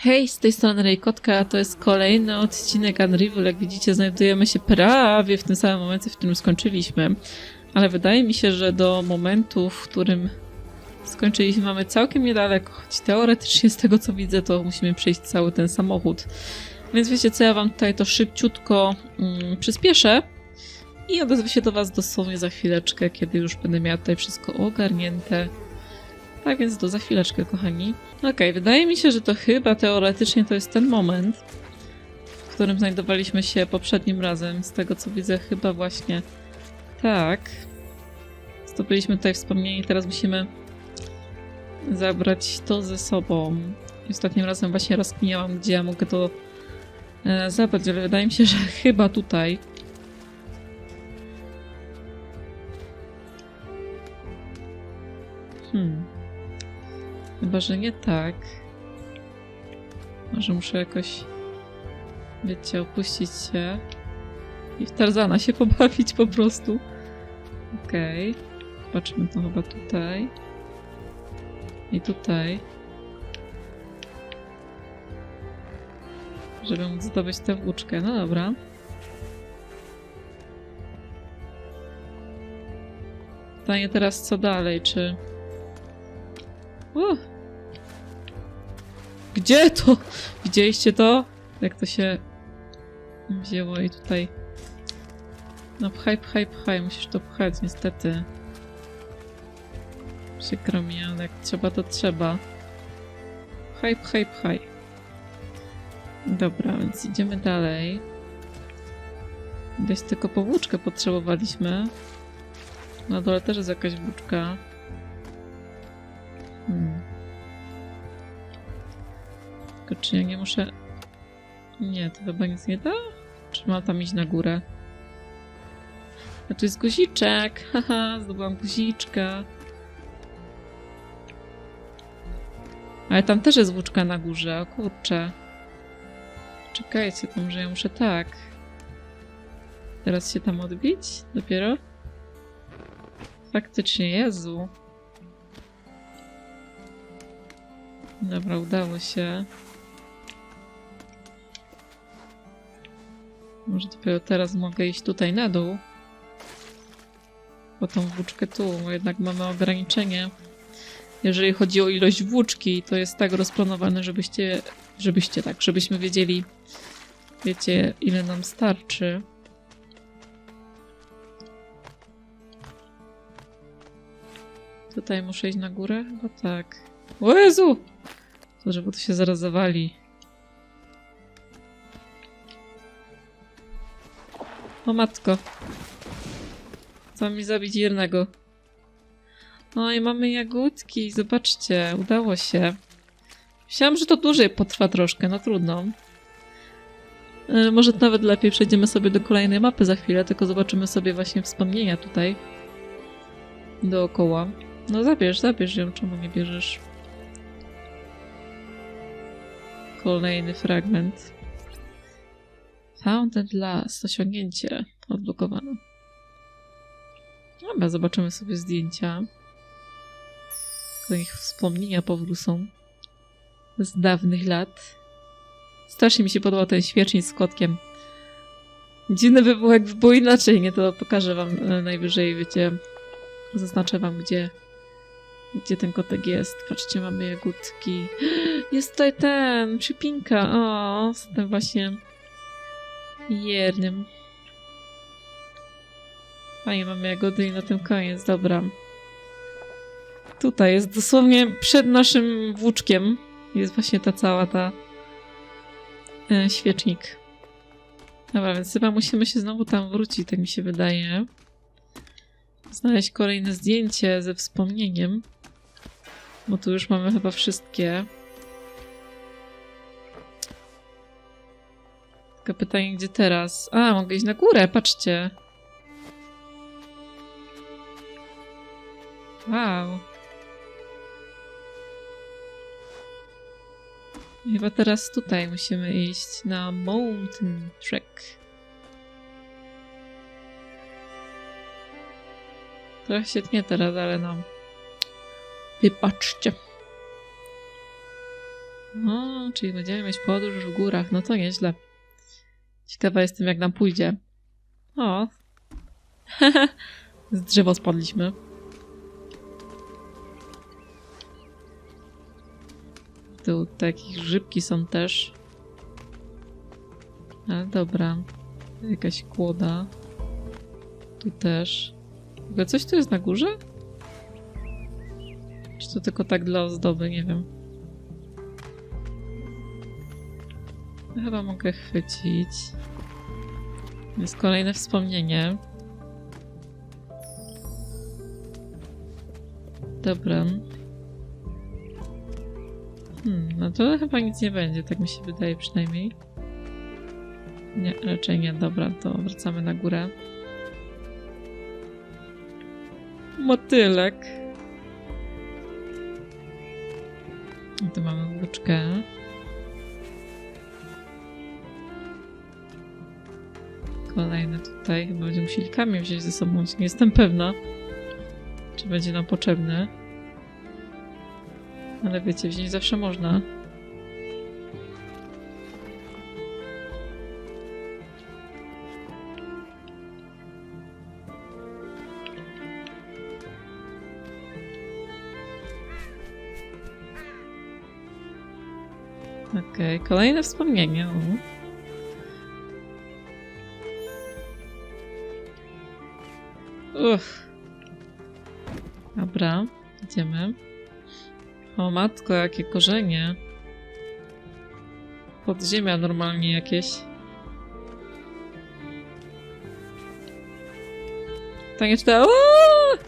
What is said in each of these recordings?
Hej, z tej strony Rejkotka, a to jest kolejny odcinek Unrival. Jak widzicie, znajdujemy się prawie w tym samym momencie, w którym skończyliśmy. Ale wydaje mi się, że do momentu, w którym skończyliśmy, mamy całkiem niedaleko. Choć teoretycznie, z tego co widzę, to musimy przejść cały ten samochód. Więc wiecie co, ja wam tutaj to szybciutko mm, przyspieszę i odezwę się do was dosłownie za chwileczkę, kiedy już będę miała tutaj wszystko ogarnięte. Tak więc do za chwileczkę, kochani. Okej, wydaje mi się, że to chyba teoretycznie to jest ten moment, w którym znajdowaliśmy się poprzednim razem. Z tego co widzę, chyba właśnie tak. Zdobyliśmy tutaj wspomnienie, teraz musimy zabrać to ze sobą. Ostatnim razem właśnie rozkminiałam, gdzie ja mogę to e, zabrać, ale wydaje mi się, że chyba tutaj. Chyba, że nie tak. Może muszę jakoś, wiecie, opuścić się i w Tarzana się pobawić po prostu. Okej. Zobaczmy to chyba tutaj. I tutaj. Żeby móc zdobyć tę włóczkę. No dobra. Pytanie teraz co dalej, czy... O! Gdzie to? Widzieliście to? Jak to się wzięło i tutaj... No pchaj, pchaj, pchaj. Musisz to pchać, niestety. Przykro mi, ale jak trzeba, to trzeba. Pchaj, pchaj, pchaj. Dobra, więc idziemy dalej. Gdzieś tylko po włóczkę potrzebowaliśmy. Na dole też jest jakaś włóczka. Czy ja nie muszę... Nie, to chyba nic nie da? Czy mam tam iść na górę? A tu jest guziczek! Haha, zdobyłam guziczka. Ale tam też jest włóczka na górze, o kurczę. Czekajcie, to może ja muszę tak. Teraz się tam odbić? Dopiero? Faktycznie, Jezu. Dobra, udało się. Może dopiero teraz mogę iść tutaj na dół. Po tą włóczkę tu, bo jednak mamy ograniczenie. Jeżeli chodzi o ilość włóczki, to jest tak rozplanowane, żebyście, żebyście tak, żebyśmy wiedzieli, wiecie, ile nam starczy. Tutaj muszę iść na górę? Chyba tak. O Jezu! Dobrze, bo to się zaraz zawali. O matko. Chcą mi zabić jednego. I mamy jagódki, zobaczcie, udało się. Myślałam, że to dłużej potrwa troszkę, no trudno. E, może nawet lepiej przejdziemy sobie do kolejnej mapy za chwilę, tylko zobaczymy sobie właśnie wspomnienia tutaj. Dookoła. No zabierz, zabierz ją, czemu nie bierzesz? Kolejny fragment. Found at last. Osiągnięcie odblokowane. Dobra, zobaczymy sobie zdjęcia. To ich wspomnienia powrócą. Z dawnych lat. Strasznie mi się podobał ten świecznik z kotkiem. Dziwny by było, jakby było inaczej, nie? To pokażę wam e, najwyżej, wiecie. Zaznaczę wam, gdzie gdzie ten kotek jest? Patrzcie, mamy jagódki. Jest tutaj ten, przypinka. O, z tym właśnie jernym. Fajnie, mamy jagody i na tym koniec, dobra. Tutaj jest dosłownie przed naszym włóczkiem. Jest właśnie ta cała ta e, świecznik. Dobra, więc chyba musimy się znowu tam wrócić, tak mi się wydaje. Znaleźć kolejne zdjęcie ze wspomnieniem. Bo tu już mamy chyba wszystkie. Tylko pytanie, gdzie teraz? A, mogę iść na górę, patrzcie. Wow. Chyba teraz tutaj musimy iść na Mountain Trek. Trochę się tnie teraz, ale no. Wybaczcie. O, czyli będziemy mieć podróż w górach. No to nieźle. Ciekawa jestem, jak nam pójdzie. O. Z drzewa spadliśmy. Tu takich grzybki są też. Ale dobra. Jakaś kłoda. Tu też. W ogóle coś tu jest na górze? Czy to tylko tak dla ozdoby? Nie wiem. No Chyba mogę chwycić. Jest kolejne wspomnienie. Dobra. Hmm, no to chyba nic nie będzie, tak mi się wydaje przynajmniej. Nie, raczej nie. Dobra, to wracamy na górę. Motylek. I tu mamy włóczkę. Kolejne tutaj. Chyba będziemy musieli kamień wziąć ze sobą. Nie jestem pewna, czy będzie nam potrzebny. Ale wiecie, wziąć zawsze można. Okej, kolejne wspomnienie. U. Uff. Dobra, idziemy. O matko, jakie korzenie. Podziemia normalnie jakieś. Pytanie czy to...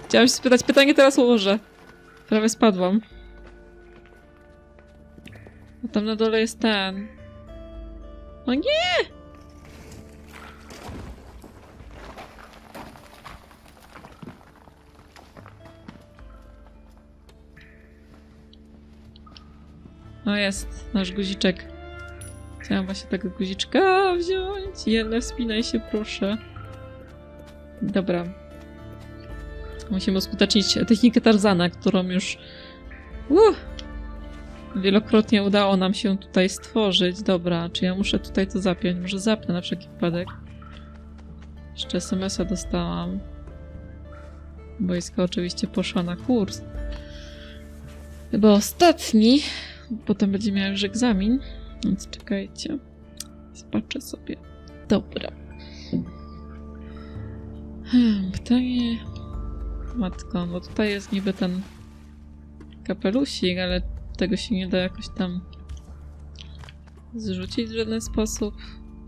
Chciałam się spytać, pytanie teraz ułożę. Prawie spadłam. A tam na dole jest ten. O nie! O jest, nasz guziczek. Chciałam właśnie tego guziczka wziąć. Jelle, wspinaj się proszę. Dobra. Musimy uskutecznić technikę Tarzana, którą już uh, wielokrotnie udało nam się tutaj stworzyć. Dobra, czy ja muszę tutaj to zapiąć? Może zapnę na wszelki wypadek. Jeszcze SMS-a dostałam. Wojska oczywiście poszła na kurs. Chyba ostatni. Potem będzie miał już egzamin. Więc czekajcie. Zobaczę sobie. Dobra. Hmm, pytanie. Matko, bo tutaj jest niby ten kapelusik, ale tego się nie da jakoś tam zrzucić w żaden sposób.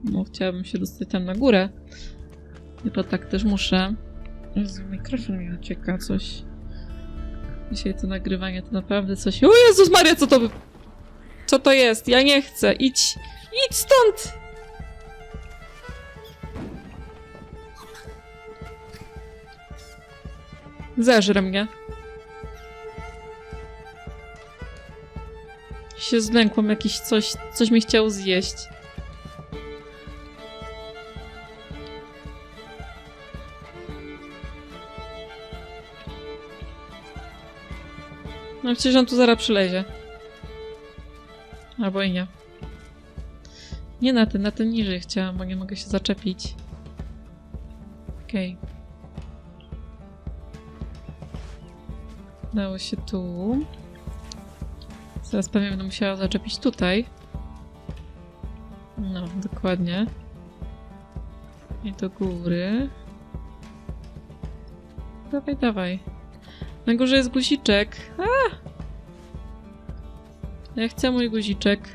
No, chciałabym się dostać tam na górę. Chyba tak też muszę. Jezu, mikrofon mi ucieka coś. Dzisiaj to nagrywanie to naprawdę coś... O Jezus Maria, co to... by- Co to jest? Ja nie chcę. Idź. Idź stąd! Zeżrę mnie. Się zlękłam jakiś coś, coś mi chciał zjeść. No przecież on tu zaraz przylezie. Albo i nie. Nie na ten, na ten niżej chciałam, bo nie mogę się zaczepić. Okej. Dało się tu. Zaraz pewnie będę musiała zaczepić tutaj. No, dokładnie. I do góry. Dawaj, dawaj. Na górze jest guziczek. Ja chcę mój guziczek.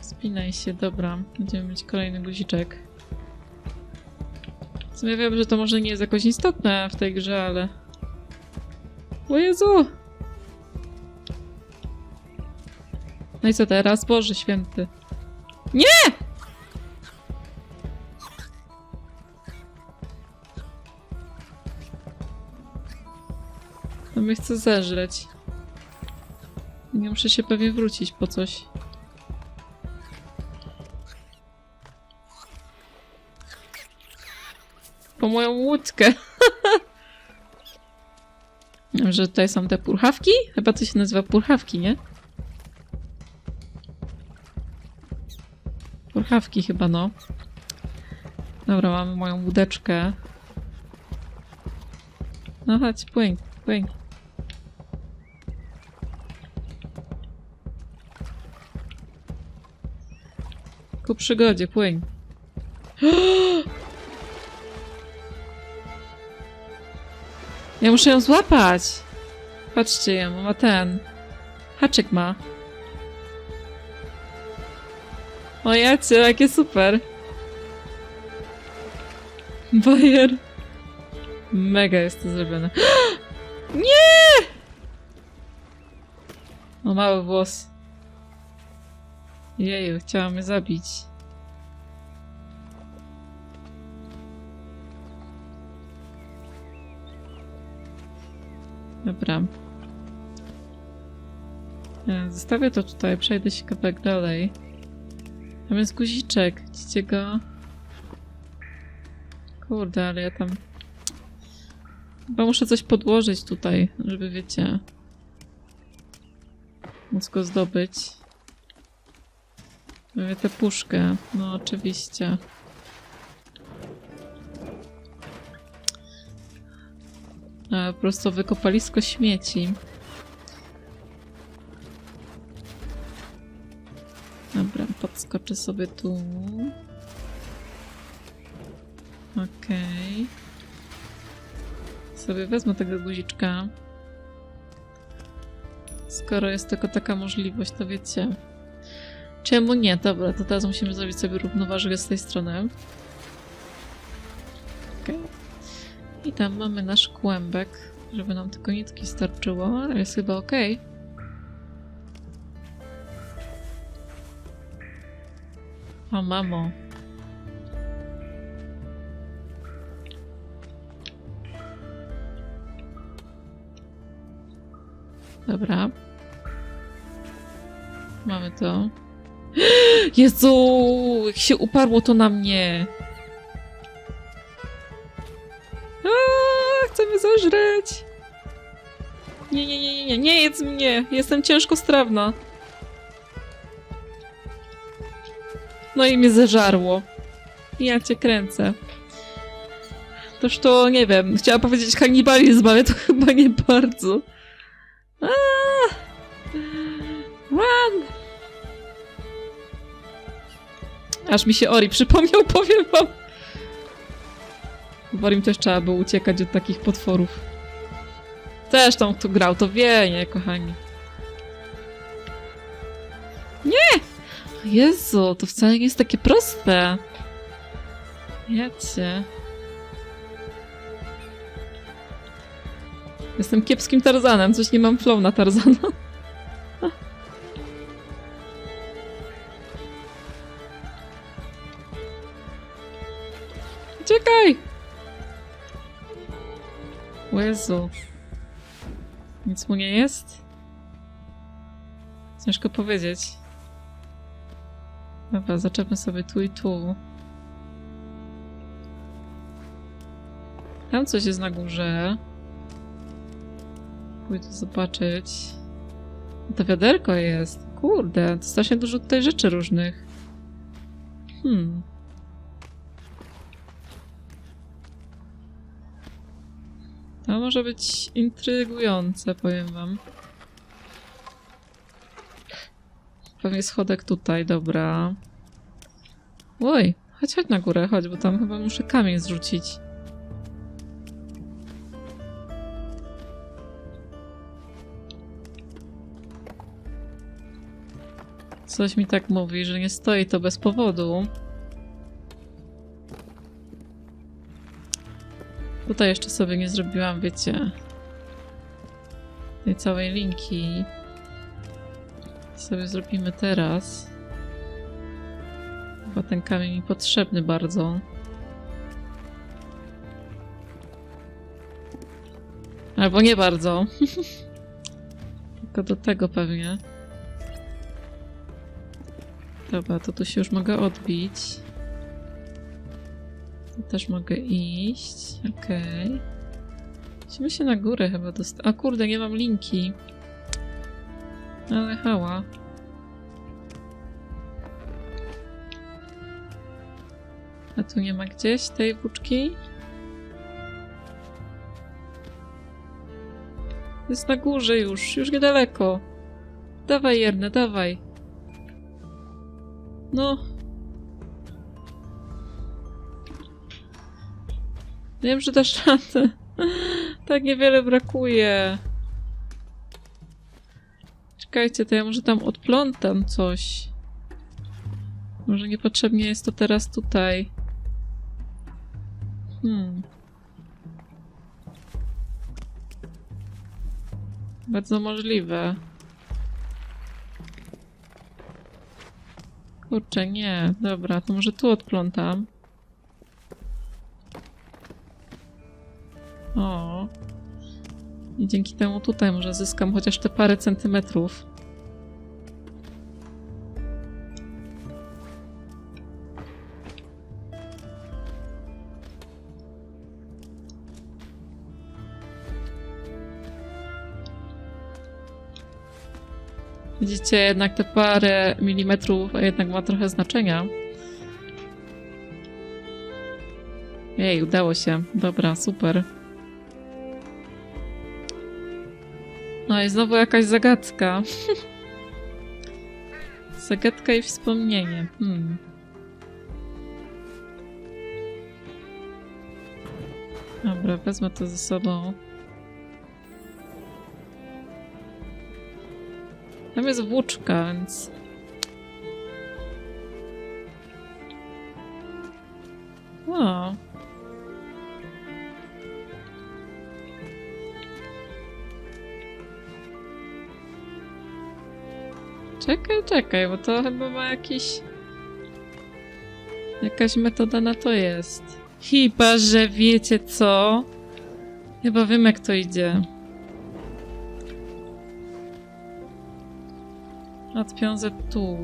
Spinaj się, dobra. Będziemy mieć kolejny guziczek. W sumie wiem, że to może nie jest jakoś istotne w tej grze, ale... O Jezu! No i co teraz? Boże święty. Nie! Mnie chce zeżreć. Nie muszę się pewnie wrócić po coś. Po moją łódkę. Wiem, że tutaj są te purchawki? Chyba to się nazywa purchawki, nie? Purchawki chyba, no. Dobra, mamy moją łódeczkę. No chodź, płyń, płyń. Ku przygodzie, płyń. Ja muszę ją złapać. Patrzcie, ja ma ten. Haczyk ma. O jacie, jakie super. Bajer. Mega jest to zrobione. Nie! O, mały włos. Jeju, chciała mnie zabić. Dobra. E, Zostawię to tutaj, przejdę się kawałek dalej. Tam jest guziczek, widzicie go? Kurde, ale ja tam... Chyba muszę coś podłożyć tutaj, żeby wiecie... Móc go zdobyć. Tę puszkę, no oczywiście. A, po prostu wykopalisko śmieci. Dobra, podskoczę sobie tu. Okej. Sobie wezmę tego guziczka. Skoro jest tylko taka możliwość, to wiecie. Czemu nie? Dobra, to teraz musimy zrobić sobie równoważę z tej strony. Okej. I tam mamy nasz kłębek, żeby nam tylko nitki starczyło, ale jest chyba ok. O mamo. Dobra. Mamy to. Jezu! Jak się uparło to na mnie! Aaa, chce mnie zeżreć! Nie, nie, nie, nie, nie, nie jedz mnie! Jestem ciężko strawna. No i mnie zeżarło. Ja cię kręcę. Toż to, nie wiem, chciałam powiedzieć kanibalizm, ale to chyba nie bardzo. Aaa! Run! Aż mi się Ori przypomniał, powiem wam. W Orim też trzeba było uciekać od takich potworów. Też tam kto grał, to wie, nie, kochani. Nie! Jezu, to wcale nie jest takie proste. Jacie. Jestem kiepskim Tarzanem, coś nie mam flow na Tarzana. Jezu. Nic mu nie jest? Ciężko powiedzieć. Dobra, zaczepmy sobie tu i tu. Tam coś jest na górze. Pójdę zobaczyć. To wiaderko jest. Kurde, to strasznie dużo tutaj rzeczy różnych. Hmm. To może być intrygujące, powiem wam. Pewnie schodek tutaj, dobra. Oj, chodź, chodź na górę, chodź, bo tam chyba muszę kamień zrzucić. Coś mi tak mówi, że nie stoi to bez powodu. Tutaj jeszcze sobie nie zrobiłam, wiecie, tej całej linki. Sobie zrobimy teraz. Chyba ten kamień mi potrzebny bardzo. Albo nie bardzo. Tylko do tego pewnie. Dobra, to tu się już mogę odbić. Tu też mogę iść. Okej. Musimy się na górę chyba dostać. A kurde, nie mam linki. Ale hała. A tu nie ma gdzieś tej włóczki? Jest na górze już, już niedaleko. Dawaj, Jerne, dawaj. No. Wiem, że dasz radę. Tak niewiele brakuje. Czekajcie, to ja może tam odplątam coś. Może niepotrzebnie jest to teraz tutaj. Hmm. Bardzo możliwe. Kurczę, nie. Dobra, to może tu odplątam. I dzięki temu tutaj może zyskam chociaż te parę centymetrów. Widzicie, jednak te parę milimetrów jednak ma trochę znaczenia. Jej, udało się. Dobra, super. No i znowu jakaś zagadka. Zagadka i wspomnienie. Hmm. Dobra, wezmę to ze sobą. Tam jest włóczka, więc... O. Czekaj, czekaj, bo to chyba ma jakiś... Jakaś metoda na to jest. Chyba, że wiecie co? Chyba wiem jak to idzie. Odpiążę tu.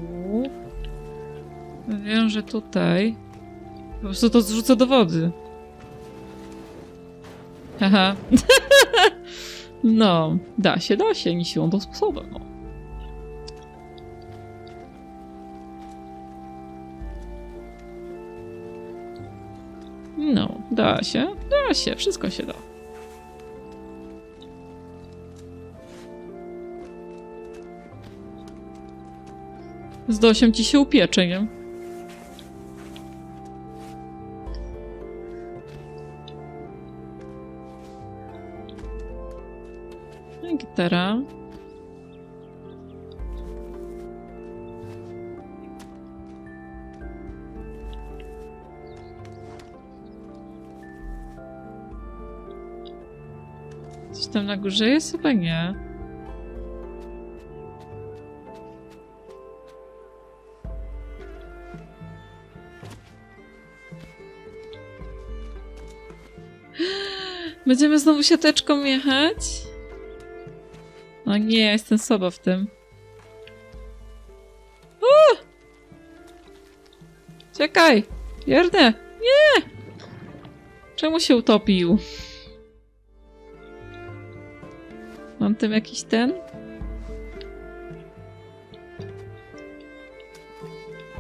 Wiążę tutaj. Po prostu to zrzucę do wody. Haha. no, da się, da się, nie siłą to sposobem. No. Da się, da się, wszystko się da. Z dosiem ci się upiecze, nie? No. Tam na górze jest? Chyba nie. Będziemy znowu siateczką jechać? O nie, ja jestem słaba w tym. O! Czekaj! Jerne! Nie! Czemu się utopił? Tym jakiś ten?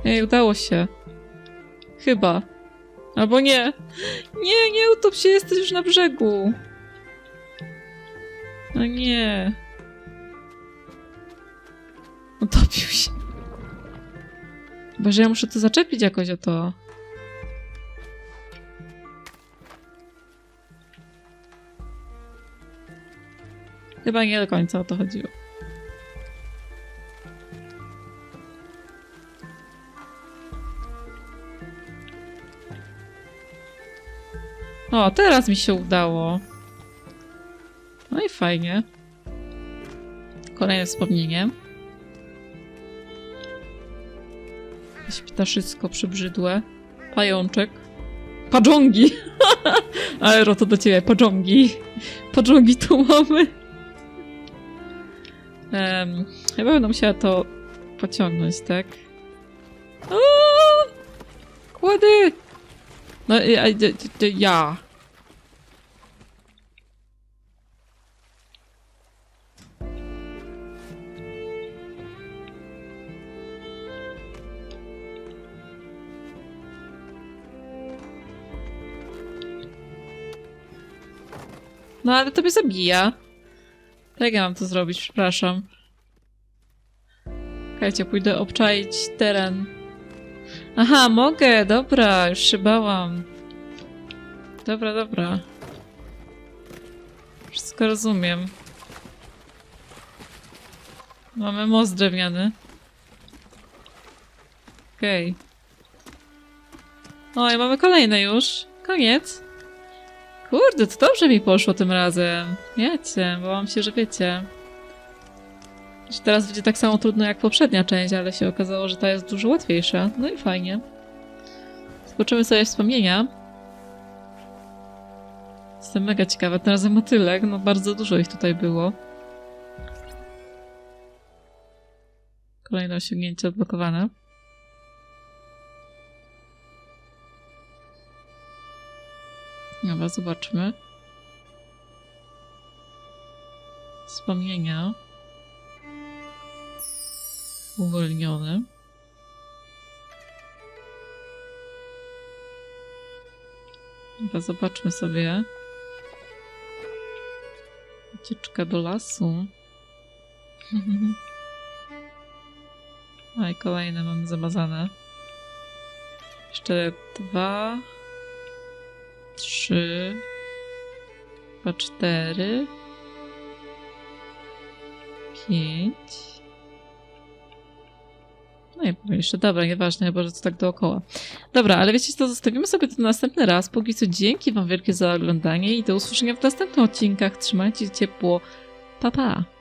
Ej, udało się. Chyba. Albo nie. Nie, nie utop się, jesteś już na brzegu. No nie. Utopił się. Boże, ja muszę to zaczepić jakoś o to. Chyba nie do końca o to chodziło. O, teraz mi się udało. No i fajnie. Kolejne wspomnienie. Jakieś ptaszysko przybrzydłe. Pajączek. Padżongi! Aero, to do ciebie, padżongi. Padżongi tu mamy. Um, chyba będę musiała to pociągnąć, tak? O! Kłady! No, ja. ja. No ale to mnie zabija. Jak ja mam to zrobić? Przepraszam. Czekajcie, pójdę obczaić teren. Aha, mogę, dobra, już się bałam. Dobra, dobra. Wszystko rozumiem. Mamy most drewniany. Okej. Okay. O, i mamy kolejne już. Koniec. Kurde, to dobrze mi poszło tym razem. Wiecie, bałam się, że wiecie. Że teraz będzie tak samo trudno jak poprzednia część, ale się okazało, że ta jest dużo łatwiejsza. No i fajnie. Zobaczymy sobie wspomnienia. Jestem mega ciekawa. Teraz motylek, no bardzo dużo ich tutaj było. Kolejne osiągnięcie odblokowane. Dobra, zobaczmy. Wspomnienia. Uwolnione. Dobra, zobaczmy sobie. Ucieczka do lasu. A i kolejne mamy zamazane. Jeszcze dwa, trzy, chyba cztery, pięć. No i powiem jeszcze, dobra, nieważne, chyba, że to tak dookoła. Dobra, ale wiecie co, zostawimy sobie to na następny raz. Póki co dzięki wam wielkie za oglądanie i do usłyszenia w następnych odcinkach. Trzymajcie się ciepło. Pa, pa!